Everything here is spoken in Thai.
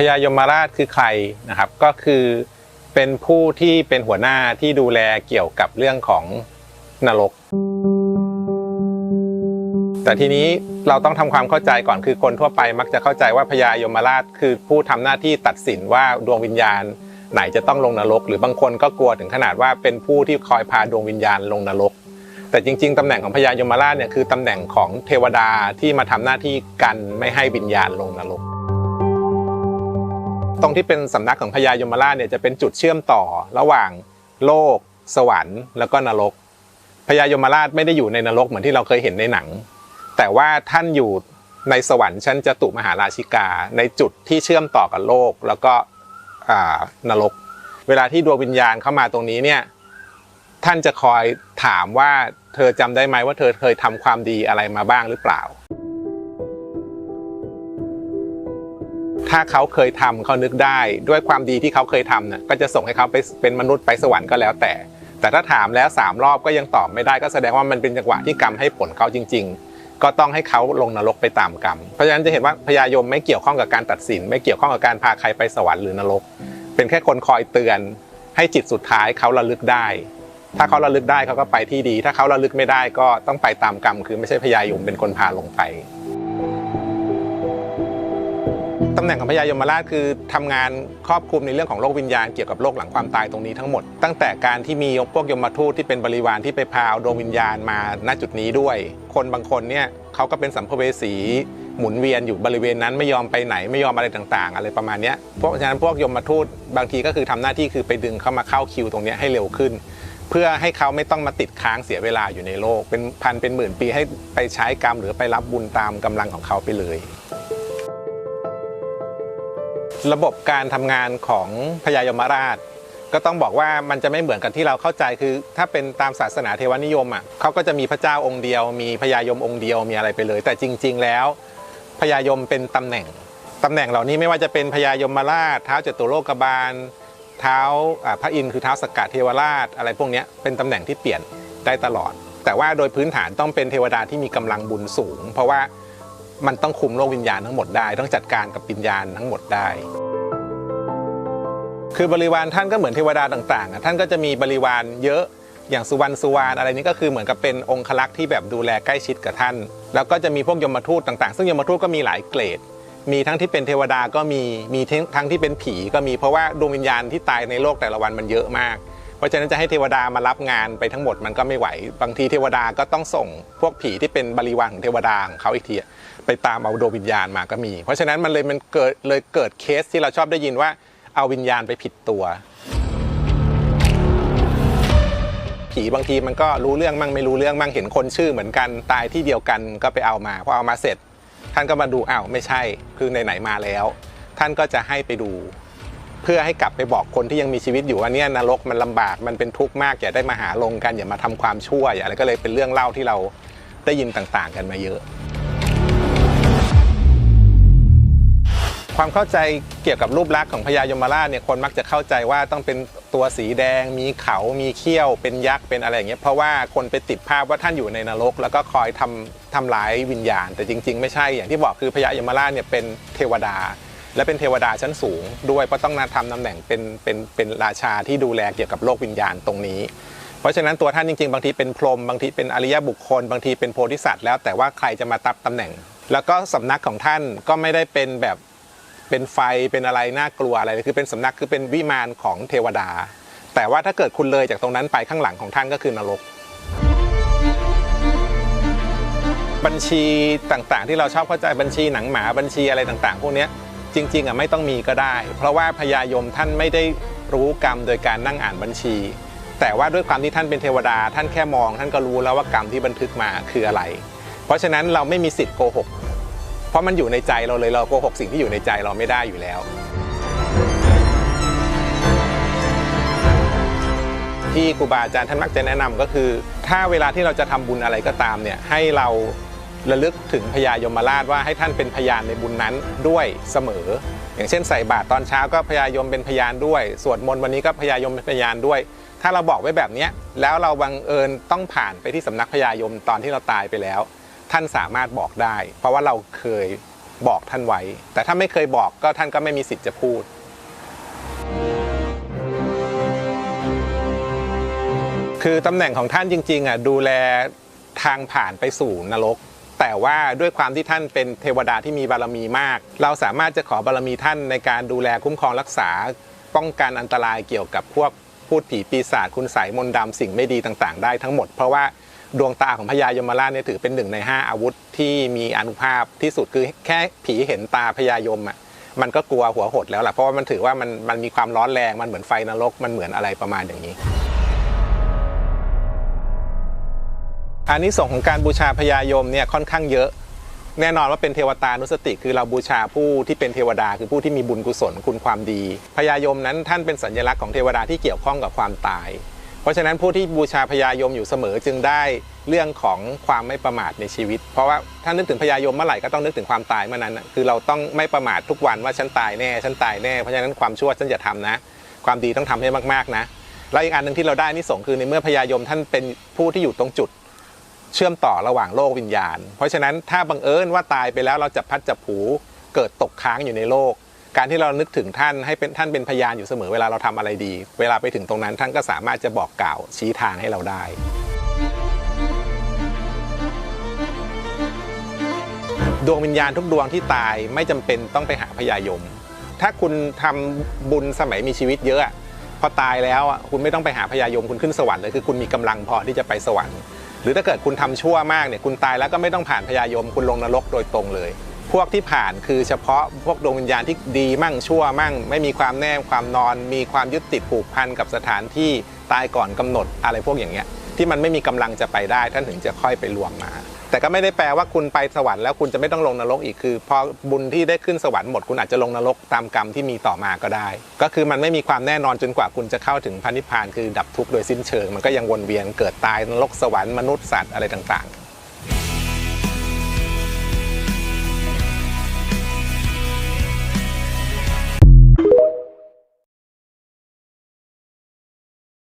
พญายมราชคือใครนะครับก็คือเป็นผู้ที่เป็นหัวหน้าที่ดูแลเกี่ยวกับเรื่องของนรก แต่ทีนี้เราต้องทำความเข้าใจก่อนคือคนทั่วไปมักจะเข้าใจว่าพญายมราชคือผู้ทำหน้าที่ตัดสินว่าดวงวิญญาณ ไหนจะต้องลงนรก หรือบางคนก็กลัวถึงขนาดว่าเป็นผู้ที่คอยพาดวงวิญญาณลงนรก แต่จริง ๆตำแหน่งของพญายมราชเนี่ยคือตำแหน่งของเทวดาที่มาทำหน้าที่กันไม่ให้วิญญาณลงนรก ตรงที่เป็นสำนักของพญายมราชเนี่ยจะเป็นจุดเชื่อมต่อระหว่างโลก สวรรค์ แล้วก็นรกพญายมราชไม่ได้อยู่ในนรกเหมือนที่เราเคยเห็นในหนัง แต่ว่าท่านอยู่ในสวรรค์ชั้นจตุมหาราชิกา ในจุดที่เชื่อมต่อกับโลกแล้วก็นรก เวลาที่ดวงวิญญาณเข้ามาตรงนี้เนี่ยท่านจะคอยถามว่าเธอจำได้ไหมว่าเธอเคยทำความดีอะไรมาบ้างหรือเปล่า ถ้าเขาเคยทำเขานึกได้ ด้วยความดีที่เขาเคยทำเนี่ยก็จะส่งให้เขาไปเป็นมนุษย์ไปสวรรค์ก็แล้วแต่ แต่ถ้าถามแล้วสามรอบก็ยังตอบไม่ได้ก็แสดงว่ามันเป็นจังหวะที่กรรมให้ผลเขาจริง ๆ ก็ต้องให้เขาลงนรกไปตามกรรม เพราะฉะนั้นจะเห็นว่าพญายมไม่เกี่ยวข้องกับการตัดสิน ไม่เกี่ยวข้องกับการพาใครไปสวรรค์หรือนรก เป็นแค่คนคอยเตือน ให้จิตสุดท้ายเขาระลึกได้ ถ้าเขาระลึกได้เขาก็ไปที่ดี ถ้าเขาระลึกไม่ได้ก็ต้องไปตามกรรม คือไม่ใช่พญายมเป็นคนพาลงไป ตำแหน่งของพญายมราชคือทำงานครอบคลุมในเรื่องของโลกวิญญาณเกี่ยวกับโลกหลังความตายตรงนี้ทั้งหมด ตั้งแต่การที่มีพวกยมทูตที่เป็นบริวารที่ไปพาเอาดวงวิญญาณมาณจุดนี้ด้วย คนบางคนเนี่ยเขาก็เป็นสัมภเวสีหมุนเวียนอยู่บริเวณนั้นไม่ยอมไปไหนไม่ยอมอะไรต่างๆ อะไรประมาณนี้เพราะฉะนั้นพวกยมทูตบางทีก็คือทำหน้าที่คือไปดึงเข้ามาเข้าคิวตรงนี้ให้เร็วขึ้น เพื่อให้เขาไม่ต้องมาติดค้างเสียเวลาอยู่ในโลก เป็นพันเป็นหมื่นปีให้ไปใช้กรรมหรือไปรับบุญตามกำลังของเขาไปเลย ระบบการทำงานของพญายมราช ก็ต้องบอกว่ามันจะไม่เหมือนกับที่เราเข้าใจคือ ถ้าเป็นตามศาสนาเทวนิยมอะเขาก็จะมีพระเจ้าองค์เดียว มีพญายมองค์เดียวมีอะไรไปเลย แต่จริง ๆ แล้วพญายมเป็นตำแหน่งตำแหน่งเหล่านี้ไม่ว่าจะเป็นพญายมราชเท้าจตุโลกบาล เท้าพระอินทร์คือเท้าสกกัดเทวราช อะไรพวกนี้เป็นตำแหน่งที่เปลี่ยนได้ตลอด แต่ว่าโดยพื้นฐานต้องเป็นเทวดาที่มีกำลังบุญสูง เพราะว่า มันต้องคุมโลกวิญญาณทั้งหมดได้ ต้องจัดการกับวิญญาณทั้งหมดได้ คือบริวารท่านก็เหมือนเทวดาต่างๆท่านก็จะมีบริวารเยอะอย่างสุวรรณสุวรรณอะไรนี้ก็คือเหมือนกับเป็นองคลักษ์ที่แบบดูแลใกล้ชิดกับท่าน แล้วก็จะมีพวกยมทูตต่างๆ ซึ่งยมทูตก็มีหลายเกรด มีทั้งที่เป็นเทวดาก็มีมีทั้งที่เป็นผีก็มีเพราะว่าดวงวิญญาณที่ตายในโลกแต่ละวันมันเยอะมาก เพราะฉะนั้นจะให้เทวดามารับงานไปทั้งหมดมันก็ไม่ไหว บางทีเทวดาก็ต้องส่งพวกผีที่เป็นบริวารของเทวดาของเขาอีกทีไปตามเอาดวงวิญญาณมาก็มี เพราะฉะนั้นมันเลยมันเกิดเลยเกิดเคสที่เราชอบได้ยินว่าเอาวิญญาณไปผิดตัว ผีบางทีมันก็รู้เรื่องมั่งไม่รู้เรื่องมั่งเห็นคนชื่อเหมือนกันตายที่เดียวกันก็ไปเอามาพอเอามาเสร็จ ท่านก็มาดูอ้าวไม่ใช่คือไหนๆมาแล้ว ท่านก็จะให้ไปดู เพื่อให้กลับไปบอกคนที่ยังมีชีวิตอยู่ว่าเนี่ยนรกมันลำบากมันเป็นทุกข์มากอย่าได้มาหาลงกันอย่ามาทำความชั่วอย่าอะไรก็เลยเป็นเรื่องเล่าที่เราได้ยินต่างๆ กันมาเยอะ ความเข้าใจเกี่ยวกับรูปลักษณ์ของพญายมราชเนี่ยคนมักจะเข้าใจว่าต้องเป็นตัวสีแดง มีเขามีเขี้ยว เป็นยักษ์เป็นอะไรอย่างเงี้ยเพราะว่าคนไปติดภาพว่าท่านอยู่ในนรก แล้วก็คอยทำทำร้ายวิญญาณ แต่จริง ๆ ไม่ใช่อย่างที่บอกคือพญายมราชเนี่ยเป็นเทวดา และเป็นเทวดาชั้นสูงด้วยเพราะต้องมาทำตำแหน่งเป็นเป็นเป็นราชาที่ดูแลเกี่ยวกับโลกวิญญาณตรงนี้ เพราะฉะนั้นตัวท่านจริงๆ บางทีเป็นพรหมบางทีเป็นอริยบุคคล บางทีเป็นโพธิสัตว์แล้วแต่ว่าใครจะมาตับตำแหน่ง แล้วก็สำนักของท่านก็ไม่ได้เป็นแบบเป็นไฟเป็นอะไรน่ากลัวอะไรคือเป็นสำนักคือเป็นวิมานของเทวดา แต่ว่าถ้าเกิดคุณเลยจากตรงนั้นไปข้างหลังของท่านก็คือนรกบัญชีต่างๆ ที่เราชอบเข้าใจบัญชีหนังหมาบัญชีอะไรต่าง ๆ พวกเนี้ย จริงๆอะไม่ต้องมีก็ได้ เพราะว่าพญายมท่านไม่ได้รู้กรรมโดยการนั่งอ่านบัญชี แต่ว่าด้วยความที่ท่านเป็นเทวดา ท่านแค่มอง ท่านก็รู้แล้วว่ากรรมที่บันทึกมาคืออะไร เพราะฉะนั้นเราไม่มีสิทธิ์โกหก เพราะมันอยู่ในใจเราเลยเราโกหกสิ่งที่อยู่ในใจเราไม่ได้อยู่แล้ว ที่ครูบาอาจารย์ท่านมักจะแนะนำก็คือ ถ้าเวลาที่เราจะทำบุญอะไรก็ตามเนี่ยให้เรา ระลึกถึงพญายมราชว่าให้ท่านเป็นพยานในบุญนั้นด้วยเสมอ อย่างเช่นใส่บาตรตอนเช้าก็พญายมเป็นพยานด้วย สวดมนต์วันนี้ก็พญายมเป็นพยานด้วย ถ้าเราบอกไว้แบบนี้แล้วเราบังเอิญต้องผ่านไปที่สำนักพญายมตอนที่เราตายไปแล้ว ท่านสามารถบอกได้ เพราะว่าเราเคยบอกท่านไว้ แต่ถ้าไม่เคยบอกก็ท่านก็ไม่มีสิทธิ์จะพูดคือตำแหน่งของท่านจริงๆอะดูแลทางผ่านไปสู่นรก แต่ว่าด้วยความที่ท่านเป็นเทวดาที่มีบารมีมาก เราสามารถจะขอบารมีท่านในการดูแลคุ้มครองรักษา ป้องกันอันตรายเกี่ยวกับพวกพูดผีปีศาจคุณไสยมนต์ดำสิ่งไม่ดีต่างๆ ได้ทั้งหมด เพราะว่าดวงตาของพญายมราชเนี่ยถือเป็นหนึ่งในห้าอาวุธที่มีอนุภาพที่สุดคือแค่ผีเห็นตาพญายมอะมันก็กลัวหัวหดแล้วล่ะเพราะว่ามันถือว่ามันมันมีความร้อนแรงมันเหมือนไฟนรกมันเหมือนอะไรประมาณอย่างนี้ อันนี้ส่งของการบูชาพญายมเนี่ยค่อนข้างเยอะ แน่นอนว่าเป็นเทวตานุสติ คือเราบูชาผู้ที่เป็นเทวดา คือผู้ที่มีบุญกุศลคุณความดีพญายมนั้นท่านเป็นสัญลักษณ์ของเทวดาที่เกี่ยวข้องกับความตาย เพราะฉะนั้นผู้ที่บูชาพญายมอยู่เสมอจึงได้เรื่องของความไม่ประมาทในชีวิต เพราะว่าถ้านึกถึงพญายมเมื่อไหร่ก็ต้องนึกถึงความตายเมื่อนั้น คือเราต้องไม่ประมาททุกวันว่าฉันตายแน่ฉันตายแน่เพราะฉะนั้นความชั่วฉันอย่าทำนะ ความดีต้องทำให้มากๆนะแล้วอีกอันหนึ่งที่เราได้นี่สงคือในเมื่อพญายมท่านเป็นผู้ที่อยู่ตรงจุด เชื่อมต่อระหว่างโลกวิญญาณ เพราะฉะนั้นถ้าบังเอิญว่าตายไปแล้วเราจะพัดจะผูเกิดตกค้างอยู่ในโลก การที่เรานึกถึงท่านให้เป็นท่านเป็นพยานอยู่เสมอเวลาเราทำอะไรดี เวลาไปถึงตรงนั้นท่านก็สามารถจะบอกกล่าวชี้ทางให้เราได้ดวงวิญญาณทุกดวงที่ตายไม่จำเป็นต้องไปหาพญายม ถ้าคุณทำบุญสมัยมีชีวิตเยอะ พอตายแล้วคุณไม่ต้องไปหาพญายมคุณขึ้นสวรรค์เลยคือคุณมีกำลังพอที่จะไปสวรรค์ หรือถ้าเกิดคุณทำชั่วมากเนี่ยคุณตายแล้วก็ไม่ต้องผ่านพยายมคุณลงนรกโดยตรงเลย พวกที่ผ่านคือเฉพาะพวกดวงวิญญาณที่ดีมั่งชั่วมั่ง ไม่มีความแน่ความนอน มีความยึดติดผูกพันกับสถานที่ตายก่อนกำหนดอะไรพวกอย่างเงี้ย ที่มันไม่มีกำลังจะไปได้ท่านถึงจะค่อยไปรวมมา แต่ก็ไม่ได้แปลว่าคุณไปสวรรค์แล้วคุณจะไม่ต้องลงนรกอีกคือพอบุญที่ได้ขึ้นสวรรค์หมดคุณอาจจะลงนรกตามกรรมที่มีต่อมาก็ได้ ก็คือมันไม่มีความแน่นอนจนกว่าคุณจะเข้าถึงพระนิพพานคือดับทุกข์โดยสิ้นเชิง มันก็ยังวนเวียนเกิดตายนรกสวรรค์มนุษย์สัตว์อะไรต่างๆ